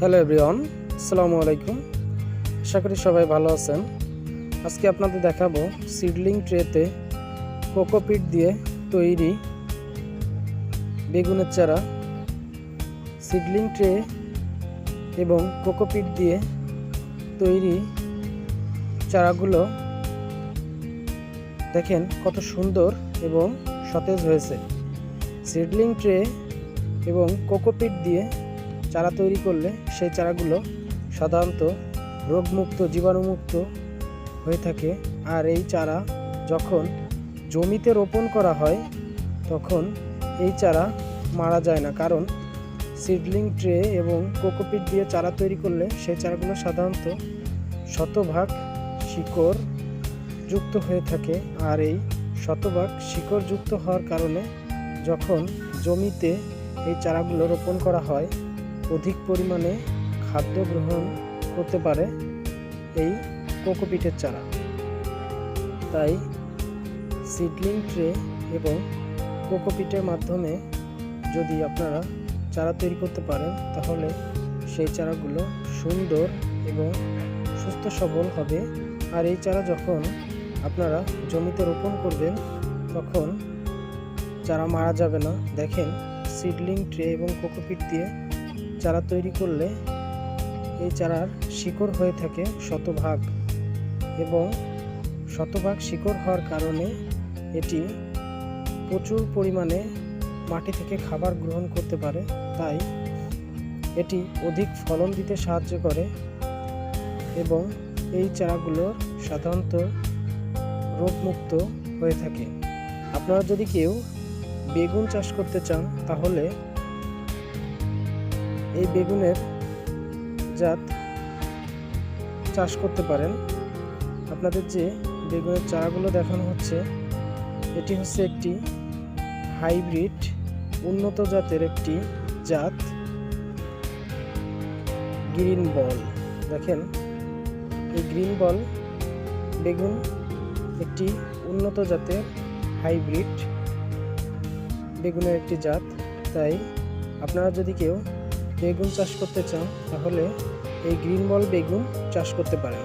Hello everyone, আসসালামু আলাইকুম। আশা করি সবাই ভালো আছেন। আজকে আপনাদের দেখাবো সিডলিং ট্রেতে কোকোপিট দিয়ে তৈরি বেগুনের চারা। সিডলিং ট্রে এবং কোকোপিট দিয়ে তৈরি চারাগুলো দেখেন কত সুন্দর এবং সতেজ হয়েছে। সিডলিং ট্রে এবং কোকোপিট দিয়ে চারা তৈরি করলে সেই চারাগুলো সাধারণত রোগমুক্ত, জীবাণুমুক্ত হয়ে থাকে। আর এই চারা যখন জমিতে রোপণ করা হয়, তখন এই চারা মারা যায় না। কারণ সিডলিং ট্রে এবং কোকোপিট দিয়ে চারা তৈরি করলে সেই চারাগুলো সাধারণত শতভাগ শিকড় যুক্ত হয়ে থাকে। আর এই শতভাগ শিকড় যুক্ত হওয়ার কারণে যখন জমিতে এই চারাগুলো রোপণ করা হয় অধিক পরিমাণে খাদ্য গ্রহণ করতে পারে এই কোকোপিটের চারা। তাই সিডলিং ট্রে এবং কোকোপিটের মাধ্যমে যদি আপনারা চারা তৈরি করতে পারেন, তাহলে সেই চারাগুলো সুন্দর এবং সুস্থ সবল হবে। আর এই চারা যখন আপনারা জমিতে রোপণ করবেন, তখন চারা মারা যাবে না। দেখেন, সিডলিং ট্রে এবং কোকোপিট দিয়ে চারা তৈরি করলে এই চারার শিকড় হয়ে থাকে শতভাগ এবং শতভাগ শিকড় হওয়ার কারণে এটি প্রচুর পরিমাণে মাটি থেকে খাবার গ্রহণ করতে পারে। তাই এটি অধিক ফলন দিতে সাহায্য করে এবং এই চারাগুলোর সাধারণত রোগমুক্ত হয়ে থাকে। আপনারা যদি কেউ বেগুন চাষ করতে চান, তাহলে এই বেগুনের জাত চাষ করতে পারেন। আপনাদের যে বেগুনের চারাগুলো দেখানো হচ্ছে, এটি হচ্ছে একটি হাইব্রিড উন্নত জাতের একটি জাত গ্রিন বল। দেখেন, এই গ্রিন বল বেগুন একটি উন্নত জাতের হাইব্রিড বেগুনের একটি জাত। তাই আপনারা যদি কেউ বেগুন চাষ করতে চান তাহলে এই গ্রিন বল বেগুন চাষ করতে পারেন।